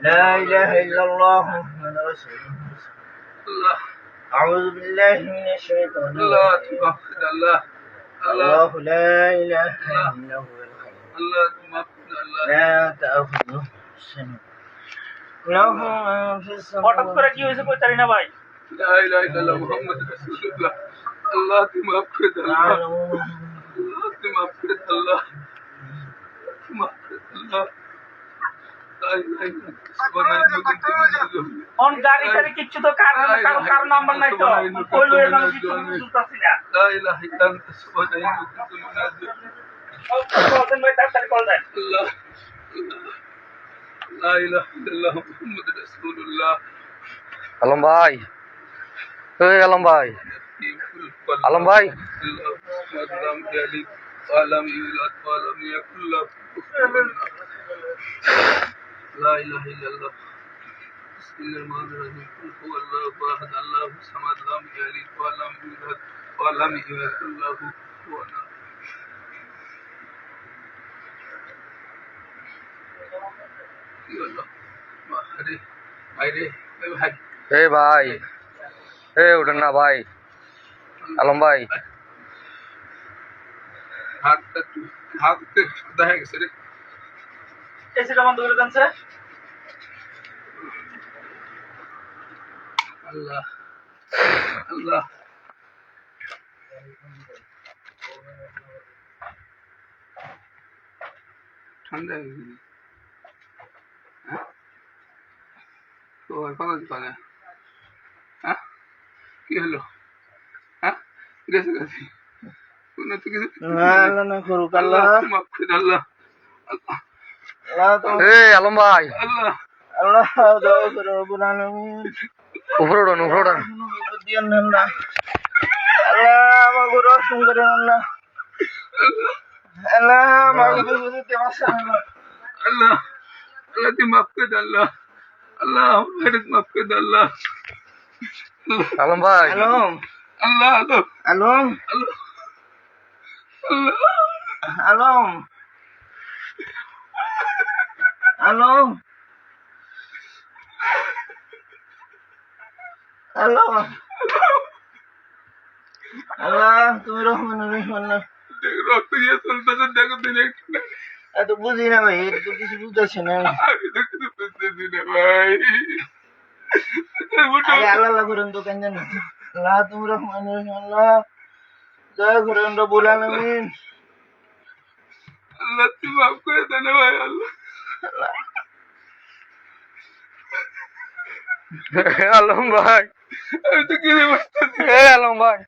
لا إله إلا الله محمد رسول الله الله أعوذ بالله من الشيطان الله الرجيم تمجد الله الله الله لا إله إلا هو الحي الله تمجد الله لا تأخذه سنة له ما في হঠাৎ করে السماوات কি হয়েছে কই জানি না ভাই لا إله إلا الله محمد رسول الله الله تمجد الله يعلم الله تمجد الله تمجد الله Alam bhai Hey alam bhai Alam bhai Alam bhai লা কুফুয়ান লা ইলাহা ইল্লাল্লাহ বিসমিল্লাহির রহমানির রহিম কুল হুয়াল্লাহু আহাদ আল্লাহু সামাদ লাম ইয়ালিদ ওয়া লাম ইউলাদ ওয়া লাম ইয়াকুল লাহু কুফুয়ান আহাদ। কি হলো? মা, আরে, আরে, এ ভাই, এই ভাই এই উঠেন না ভাই আলম ভাই হাতটা একটু- হাতটা দেখা গেছে রে এসিটা বন্ধ করে দেন স্যার আল্লাহ আল্লাহ। হ্যাঁ? হ্যাঁ? কি হলো? হ্যাঁ? গেছে গেছে কোনো তো আল্লাহ না করুক আল্লাহ। মাফ করে আল্লাহ আল্লাহ। এই আলম ভাই। আল্লাহ। আল্লাহ দাও রব্বুল আলামিন উপরে ওড়ান উপরে ওড়ান দিয়ান না আল্লাহ আমার গুরু রক্ষণ করেন আল্লাহ আল্লাহ আমার গুরু গুরু দেওয়া আল্লাহ আল্লাহ আল্লাহ তুমি মাফ করে দাও আল্লাহ আল্লাহ আমার মাফ আলম আল্লাহ। আল্লাহ তুমি রহমান রহিম আল্লাহ রক্ত দিয়ে চলতেছে দেখো দিন একটু এত বুঝি না ভাই তো কিছু বুঝতেছি না। আমি তো কিছু বুঝতেছি না ভাই। আরে আল্লাহ করেন তো কেন জানো। আল্লাহ তুমি রহমান রহিম আল্লাহ দয়া করেন রবুল আলমিন আল্লাহ তুমি মাফ করে দেন ভাই আল্লাহ। আল্লাহ। আলম ভাই আমি তো কিছু বুঝতেছি। আলম ভাই